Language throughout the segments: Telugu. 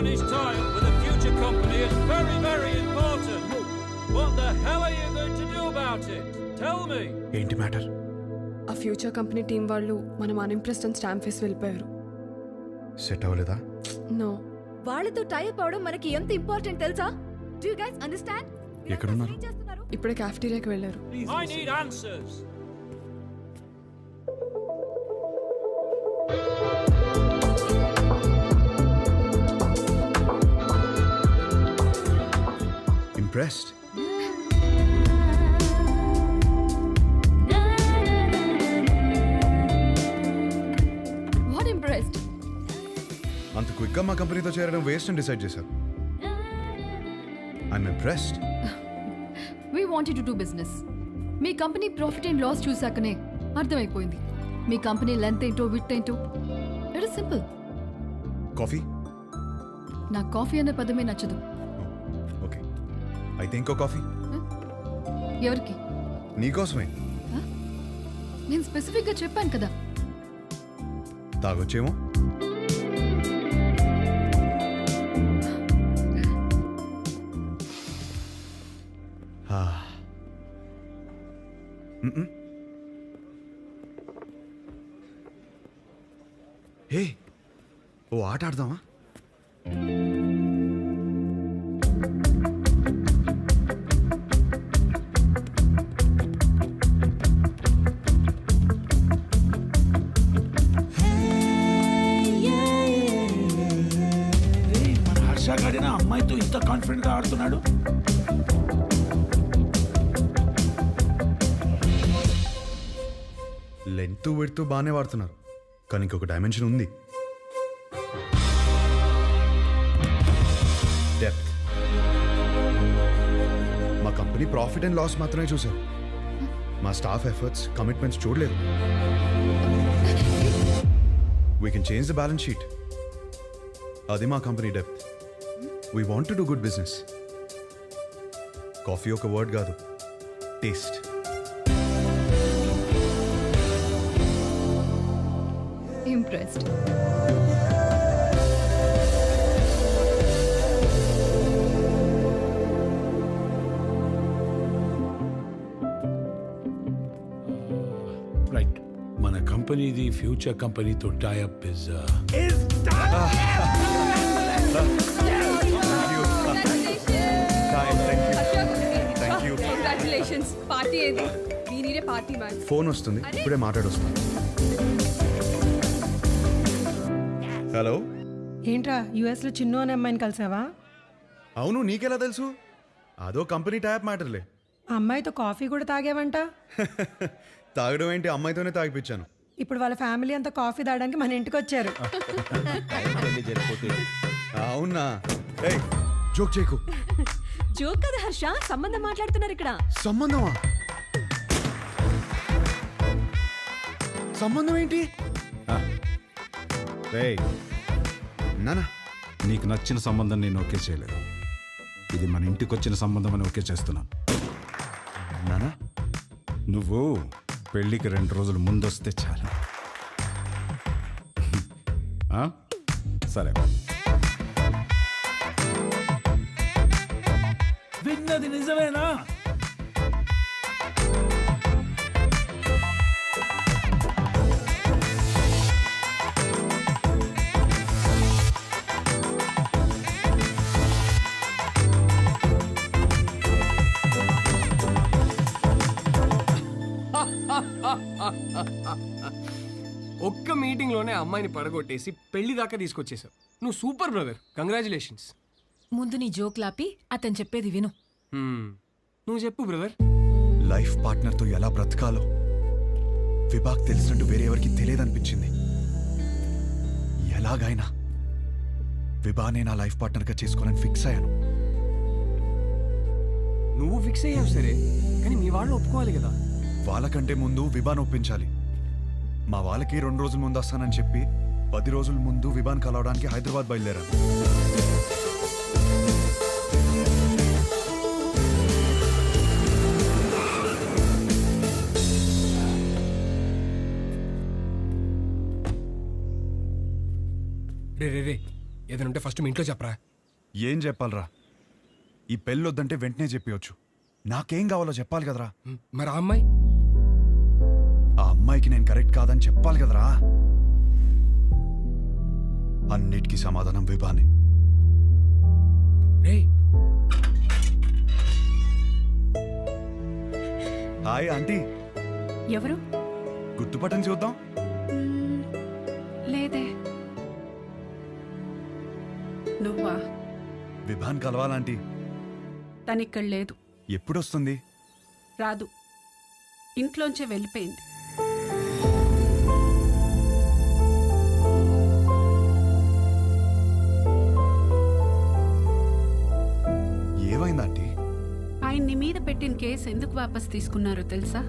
company's tie-up with a future company is very, very important. What the hell are you going to do about it? Tell me. ఏంటి మ్యాటర్ ఆ ఫ్యూచర్ కంపెనీ టీం వాళ్ళు మనం అన్ఇంప్రెస్డ్ అని స్టాంప్ వేసి వెళ్ళిపోయారు సెట్ అవ్వలేదా నో వాళ్ళతో టైప్ అవడం మనకి ఎంత ఇంపార్టెంట్ తెలుసా డూ యు గైస్ అండర్స్టాండ్ ఎక్కడున్నారు? చేస్తున్నారు ఇప్పుడే క్యాఫ్టీరియాకి వెళ్ళారు I need answers. What impressed అంత క్విక్గా మా కంపెనీతో చేరడం వేస్ట్ అని డిసైడ్ చేశారు. I'm impressed we wanted to do business me company profit and loss చూసాకనే అర్థమైపోయింది. మీ కంపెనీ లెంత్ ఏంటో విత్ ఏంటో? ఇట్ ఇస్ సింపుల్ కాఫీ నా కాఫీ అనే పదమే నచ్చదు. అయితే ఇంకో కాఫీ. ఎవరికి? నీకోసమే. నేను స్పెసిఫిక్గా చెప్పాను కదా. తాగొచ్చేమో. హే ఓ ఆట ఆడదామా? లెంత్ పెడుతూ బాగానే వాడుతున్నారు. కానీ ఇంకొక డైమెన్షన్ ఉంది. డెప్త్ మా కంపెనీ ప్రాఫిట్ అండ్ లాస్ మాత్రమే చూసాం మా స్టాఫ్ ఎఫర్ట్స్ కమిట్మెంట్స్ చూడలేదు. We can change the balance sheet అది మా company depth we want to do good business coffee ఒక వర్డ్ కాదు. టేస్ట్ ఇంప్రెస్డ్ రైట్ మన కంపెనీది ఫ్యూచర్ కంపెనీతో టైఅప్ ఇస్ కంగ్రాచులేషన్స్ పార్టీ ఏది? దీనినే పార్టీ మ్యాన్ ఫోన్ వస్తుంది. ఇప్పుడే మాట్లాడొస్తుంది హలో. ఏంట్రా యుఎస్లో చిన్ను అనే అమ్మాయిని కలిసావా? అవును నీకెలా తెలుసు? అదో కంపెనీ ట్యాప్ మ్యాటర్లే. ఆ అమ్మాయితో కాఫీ కూడా తాగేవంట? తాగడం ఏంటి? అమ్మాయితోనే తాగిపించాను ఇప్పుడు వాళ్ళ ఫ్యామిలీ అంతా కాఫీ తాగడానికి మన ఇంటికి వచ్చారు. అవునా? ఏయ్ జోక్ చేయకు. జోక్ కదా హర్ష? సంబంధం మాట్లాడుతున్నారు ఇక్కడ. సంబంధమా? సంబంధం ఏంటి? రేయ్ నానా? నీకు నచ్చిన సంబంధం నేను ఓకే చేయలేదు. ఇది మన ఇంటికి వచ్చిన సంబంధం అని ఓకే చేస్తున్నాను. నానా? నువ్వు పెళ్ళికి రెండు రోజులు ముందొస్తే చాలు. ఆ? సరే. విన్నది నిజమేనా? ఒక్క మీటింగ్లోనే అమ్మాయిని పడగొట్టేసి పెళ్ళి దాకా తీసుకొచ్చేసావు నువ్వు సూపర్ బ్రదర్. కంగ్రాచులేషన్స్. ముందు నీ జోక్ లాపి అతను చెప్పేది విను. నువ్వు చెప్పు బ్రదర్. లైఫ్ పార్ట్నర్తో ఎలా బ్రతకాలో. విభాగ్ తెలిసినట్టు వేరే ఎవరికి తెలియదనిపించింది. ఎలాగైనా విభానే నా లైఫ్ పార్ట్నర్గా చేసుకోవాలని ఫిక్స్ అయ్యాను. నువ్వు ఫిక్స్ అయ్యావు సరే కానీ మీ వాళ్ళు ఒప్పుకోవాలి కదా. వాళ్ళకంటే ముందు విభాన్ ఒప్పించాలి. మా వాళ్ళకి రెండు రోజుల ముందు వస్తానని చెప్పి పది రోజుల ముందు విభాన్ కలవడానికి హైదరాబాద్ బయలుదేరాను రే రే రే ఏదైనా ఉంటే ఫస్ట్ మీ ఇంట్లో చెప్పరా? ఏం చెప్పాలరా? ఈ పెళ్ళొద్దంటే వెంటనే చెప్పవచ్చు నాకేం కావాలో చెప్పాలి కదరా? మరి ఆ అమ్మాయి? అమ్మాయికి నేను కరెక్ట్ కాదని చెప్పాలి కదరా. అన్నిటికీ సమాధానం విభానే. Hi aunty. ఎవరు? గుర్తుపట్టని చూద్దాం. లేదే. నువ్వా? విభాన్ కలవాలంటీ. తనిక్కడ లేదు. ఎప్పుడొస్తుంది? రాదు. ఇంట్లోంచే వెళ్ళిపోయింది. పెట్టిన కేసు ఎందుకు వాపస్ తీసుకున్నారో తెలుసా?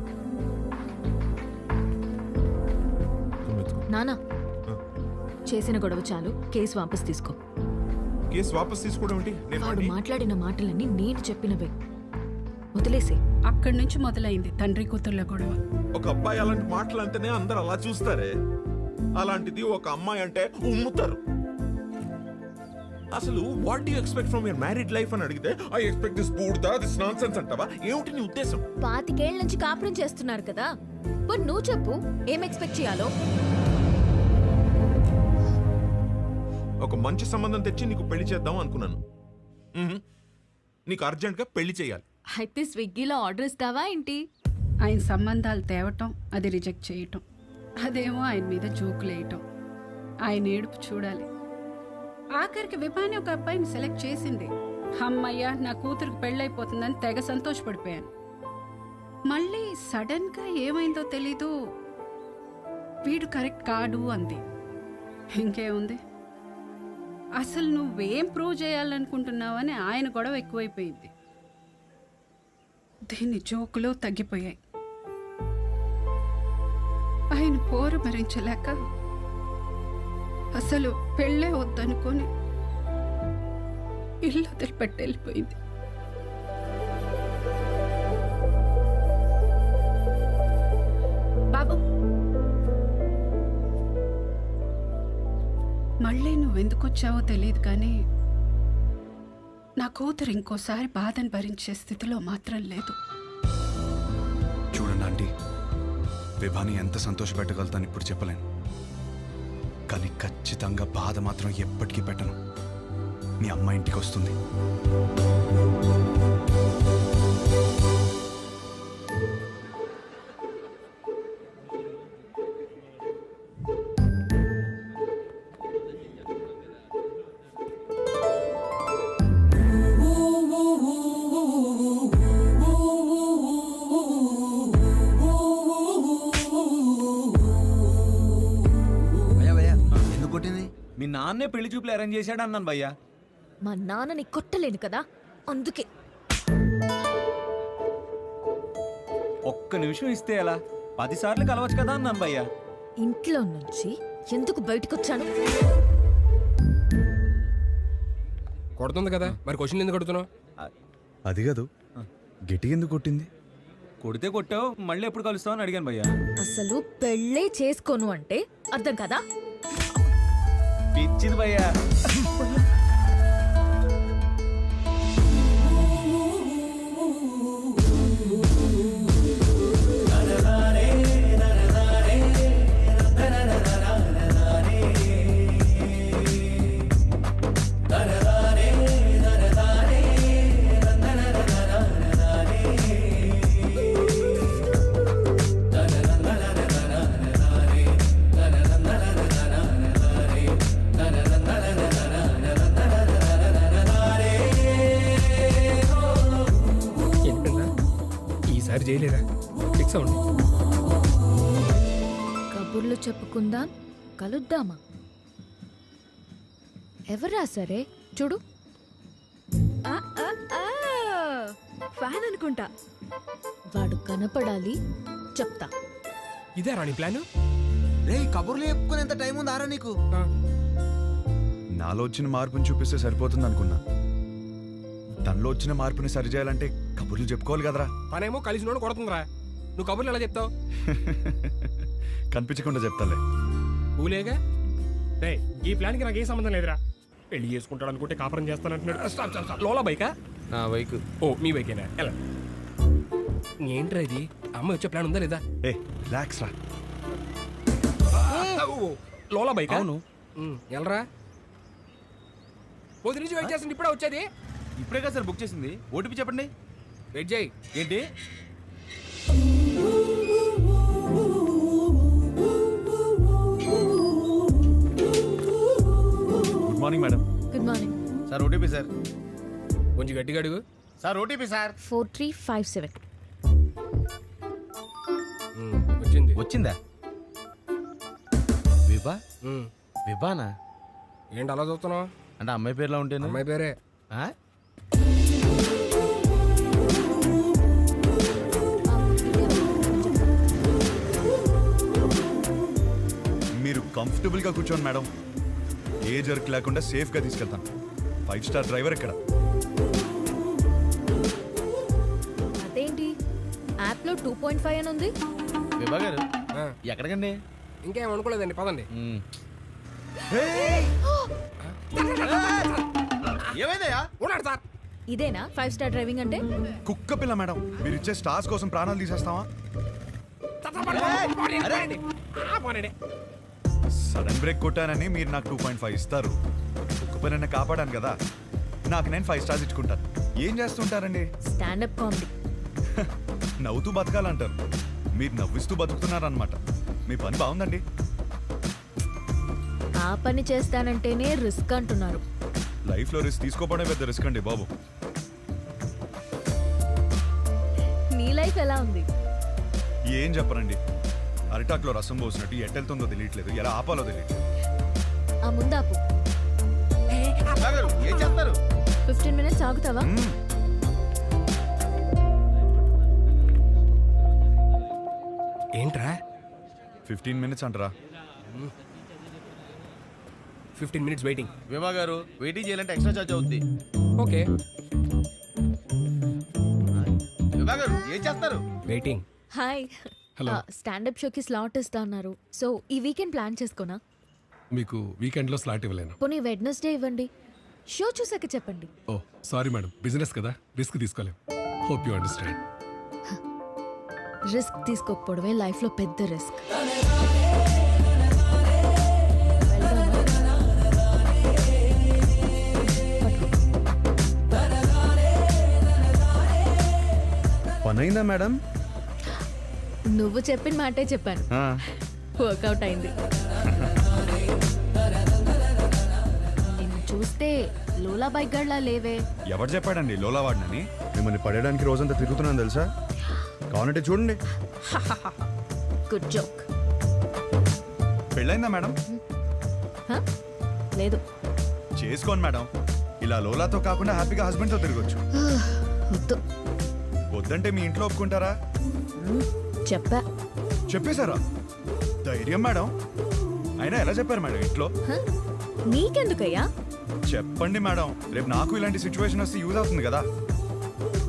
నానా చేసిన గొడవ చాలు. కేసు వాపస్ తీసుకో. కేసు వాపస్ తీసుకోవడం ఏంటి? నేను వాడు మాట్లాడిన మాటలన్నీ నేను చెప్పినవే వదిలేసే. అక్కడి నుంచి మొదలైంది తండ్రి కూతుర్ల గొడవ. ఒక అబ్బాయి అలాంటి మాటలు అంటేనే అందరు అలా చూస్తారే. అలాంటిది ఒక అమ్మాయి అంటే ఉమ్ముతారు. అసలు what you expect from your married life అని అడిగితే ఐ ఎక్స్పెక్ట్ దిస్ బూడ్దా దిస్ నాన్సెన్స్ అంటావా? ఏమిటి నీ ఉద్దేశం? పాతికేళ్ళ నుంచి కాపురం చేస్తున్నారు కదా. పోనీ నువ్వు చెప్పు ఏం ఎక్స్పెక్ట్ చేయాలో? ఒక మంచి సంబంధం తెచ్చి నీకు పెళ్ళి చేద్దాం అనుకున్నాను. మ్హూ. నీకు అర్జెంట్గా పెళ్ళి చేయాలి. అయితే స్విగ్గీలో ఆర్డర్ ఇస్తావా ఏంటి? ఆయన సంబంధాలు తేవటం అది రిజెక్ట్ చేయటం. అదేమో ఆయన మీద జోకులేయటం. ఆయన ఏడుపు చూడాలి. ఆఖరికి విభాని ఒక అబ్బాయిని సెలెక్ట్ చేసింది. అమ్మయ్య నా కూతురికి పెళ్ళైపోతుందని తెగ సంతోషపడిపోయాను. మళ్ళీ సడన్గా ఏమైందో తెలీదు. వీడు కరెక్ట్ కాడు అంది. ఇంకేముంది? అసలు నువ్వేం ప్రూవ్ చేయాలనుకుంటున్నావని ఆయన గొడవ ఎక్కువైపోయింది. దీని జోకులు తగ్గిపోయాయి. ఆయన పోరు భరించలేక అసలు పెళ్ళే వద్దనుకొని ఇల్లు వదిలిపెట్టి వెళ్ళిపోయింది. బాబు. మళ్ళీ నువ్వెందుకు వచ్చావో తెలియదు కానీ నా కూతురు ఇంకోసారి బాధను భరించే స్థితిలో మాత్రం లేదు. చూడండి ఆంటీ విభాని ఎంత సంతోషపెట్టగలుగుతాను ఇప్పుడు చెప్పలేను. కానీ ఖచ్చితంగా బాధ మాత్రం ఎప్పటికీ పెట్టను. మీ అమ్మ ఇంటికి వస్తుంది. నాన్నే పెళ్ళి చూపులు అరేంజ్ చేశాడు అన్నాను భయ్యా. మా నాన్నని కొట్టలేను కదా అందుకే. ఒక్క నిమిషం ఇస్తే ఎలా? పది సార్లు కలవచ్చు కదా అన్నాను భయ్యా. ఇంట్లో నుంచి ఎందుకు బయటకొచ్చాను? కొడుతుంది కదా మరి క్వశ్చన్ ఎందుకు కొడుతున్నావు అది కాదు గిటి ఎందుకు కొట్టింది? కొడితే కొట్టావు మళ్ళీ ఎప్పుడు కలుస్తావు అని అడిగాను భయ్యా. అసలు పెళ్ళే చేసుకోను అంటే అర్థం కదా? పిచ్చింది భయ్యా. చెప్పుకుందాం కలుద్దామా? ఎవరా సరే చూడు. ఫ్యాన్ అనుకుంటా. వాడు కనపడాలి. చెప్తా. ఇదే రాణి ప్లాన్? రే కబుర్లు చెప్పుకునేంత టైం ఉంది ఆరా నీకు? నాలో వచ్చిన మార్పుని చూపిస్తే సరిపోతుంది అనుకున్నా. తనలో వచ్చిన మార్పుని సరిచేయాలంటే కబుర్లు చెప్పుకోవాలి కదరా. పనేమో కలిసి నోడు కొడుతుందిరా. నువ్వు కబుర్లు ఎలా చెప్తావు? కనిపించకుండా చెప్తాలే. ఊలేగా? రే ఈ ప్లాన్కి నాకు ఏ సంబంధం లేదురా. పెళ్ళి చేసుకుంటాడు అనుకుంటే కాపురం చేస్తానంటున్నాడు. లోలా బైకా? నా బైక్. ఓ మీ బైకేనా? ఎలా. ఏంట్రా ఇది? అమ్మ వచ్చే ప్లాన్ ఉందా లేదా? ఏ రిలాక్స్ రా. ఓ, లోలా బైక్? అవును. ఎలరా? పొద్దు నుంచి వెయిట్ చేస్తుంది ఇప్పుడే వచ్చేది. ఇప్పుడే కదా సార్ బుక్ చేసింది? ఓటీపీ చెప్పండి. వెయిట్ చేయి. ఏంటి? Morning madam. Good morning sir OTP sir. కొంచెం గట్టిగా అడుగు. Sir OTP sir. Four three five seven వచ్చింది. వచ్చిందా? విభా? ఉమ్. విభానా? ఏంటి అలా చూస్తున్నావు? అంటే అమ్మాయి పేరులో ఉంటేను. అమ్మాయి పేరే. ఆ? మీరు కంఫర్టబుల్గా కూర్చోండి మేడం. ఏ జర్క్ లేకుండా సేఫ్గా తీసుకెళ్తాను. ఫైవ్ స్టార్ డ్రైవర్ ఇక్కడ. అదేంటి? యాప్లో టూ పాయింట్ ఫైవ్ అని ఉంది. విభా గారు ఎక్కడికండి? ఇంకేం అనుకోలేదండి పదండి. ఏమైందయ్యా? ఉన్నాడు సార్. ఇదేనా? ఫైవ్ స్టార్ డ్రైవింగ్ అంటే? కుక్క పిల్ల మేడం. మీరు ఇచ్చే స్టార్స్ కోసం ప్రాణాలు తీసేస్తావా? సడన్ బ్రేక్ కొట్టానని మీరు నాకు టూ పాయింట్ ఫైవ్ ఇస్తారు. పిల్లని కాపాడాను కదా. నాకు నేను ఫైవ్ స్టార్స్ ఇచ్చుకుంటాను. ఏం చేస్తుంటారండి? Stand up comedy. నవ్వుతూ బతకాలంటారు. మీరు నవ్విస్తూ బతుకుతున్నారనమాట మీ పని బాగుందండి. ఆ పని చేస్తానంటేనే రిస్క్ అంటున్నారు. లైఫ్లో రిస్క్ తీసుకోవడమే పెద్ద రిస్క్ అండి బాబు. నీ లైఫ్ ఎలా ఉంది? ఏం చెప్పరండి. అరిటాక్లో రసం పోసినట్టు ఎట్టెళ్తుందో తెలియట్లేదు. ఎలా ఆపాలో తెలియట్లేదు. ఆ ముందాపు విభా గారు ఏం చేస్తారు? ఫిఫ్టీన్ మినిట్స్ ఆగుతావా. ఏంట్రా? ఫిఫ్టీన్ మినిట్స్ అంటారా. ఫిఫ్టీన్ మినిట్స్ వెయిటింగ్ విభా గారు వెయిటింగ్ చేయాలంటే ఎక్స్ట్రా చార్జ్ అవుద్ది. ఓకే. విభా గారు ఏం చేస్తారు? Waiting hi Hello. స్టాండప్ షోకి స్లాట్ ఇస్తా అన్నారు. సో ఈ వీకెండ్ ప్లాన్ చేసుకోనా? మీకు వీకెండ్లో స్లాట్ ఇవ్వలేను. పోనీ వెడ్నెస్డే ఇవ్వండి. షో చూసాక చెప్పండి. Oh sorry madam. బిజినెస్ కదా. Risk తీసుకోలేం. Hope you understand. Risk తీసుకోకపోవడమే లైఫ్లో పెద్ద రిస్క్. పని అయిందా మేడం? నువ్వు చెప్పిన మాటే చెప్పాను. వర్కౌట్ అయింది. నిన్ను చూస్తే లోలా బైక్ గడ్లా లేవే. ఎవరు చెప్పాడండి లోలా వాడినని? మిమ్మల్ని పడేయడానికి రోజంతా తిరుగుతున్నాను తెలుసా? కావాలంటే చూడండి. గుడ్ జోక్ పెళ్ళైందా మేడం? లేదు. చేసుకోండి మేడం. ఇలా లోలాతో కాకుండా హ్యాపీగా హస్బెండ్తో తిరగొచ్చు. వద్దు. వద్దంటే మీ ఇంట్లో ఒప్పుకుంటారా? చెప్పా. చెప్పేశారా? ధైర్యం మేడం. అయినా ఎలా చెప్పారు మేడం ఇంట్లో? హ? నీకెందుకయ్యా? చెప్పండి మేడం. రేపు నాకు ఇలాంటి సిచ్యువేషన్ వస్తే యూజ్ అవుతుంది కదా.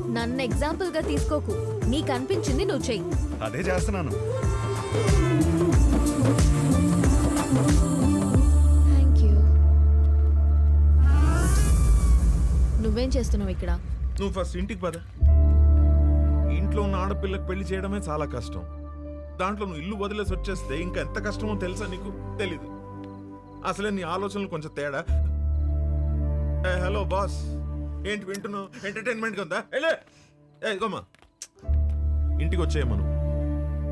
నన్ను ఎగ్జాంపుల్గా తీసుకోకు. నీకు అనిపించింది నువ్వు చెయ్యి. అదే చేస్తున్నాను. థ్యాంక్ యూ నువ్వేం చేస్తున్నావు ఇక్కడ? నువ్వు ఫస్ట్ ఇంటికి పద. ఇంట్లో ఉన్న ఆడపిల్లకి పెళ్ళి చేయడమే చాలా కష్టం. దాంట్లో నువ్వు ఇల్లు వదిలేసి వచ్చేస్తే ఇంకా ఎంత కష్టమో తెలుసా నీకు? తెలీదు. అసలే నీ ఆలోచనలు కొంచెం తేడా. ఏ హలో బాస్. ఏంటి వింటున్నావు? ఎంటర్టైన్మెంట్ ఉందా? ఏ ఇదిగోమ్మా. ఇంటికి వచ్చేయమను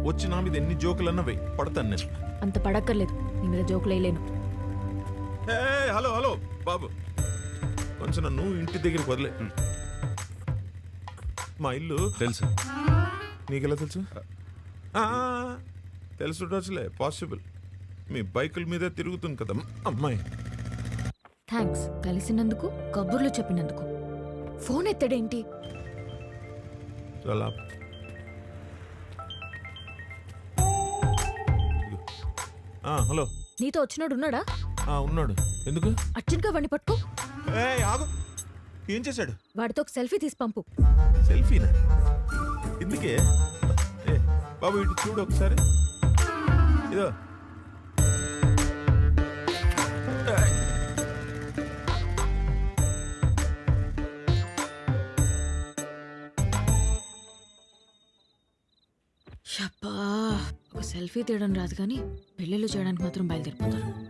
వచ్చి నా మీద ఎన్ని జోకులన్నా వెయ్యి పడతాను నేను. అంత పడక్కర్లేదు. నీ మీద జోకులు వేయలేను. హలో హలో బాబు. కొంచెం నన్ను ఇంటి దగ్గరికి వదిలే. మా ఇల్లు. తెలుసు. నీకెలా తెలుసు? ఆ, తెలుసుండొచ్చులే పాసిబుల్. మీ బైకుల మీదే తిరుగుతుంది కదా అమ్మాయి. థ్యాంక్స్ కలిసినందుకు కబుర్లు చెప్పినందుకు. ఫోన్ ఎత్తడేంటి? చాలా ఆ, హలో. నీతో వచ్చినోడు ఉన్నాడా? ఆ, ఉన్నాడు. ఎందుకు? అర్జున్గా వండి పట్టుకో. ఏ ఆగు. ఏం చేశాడు? వాడితో ఒక సెల్ఫీ తీసి పంపు. సెల్ఫీనా? ఎందుకే? బాబు ఇటు చూడు ఒకసారి. ఇదో. ఒక సెల్ఫీ తీయడం రాదు కానీ పెళ్ళిళ్ళు చేయడానికి మాత్రం బయలుదేరిపోతారు.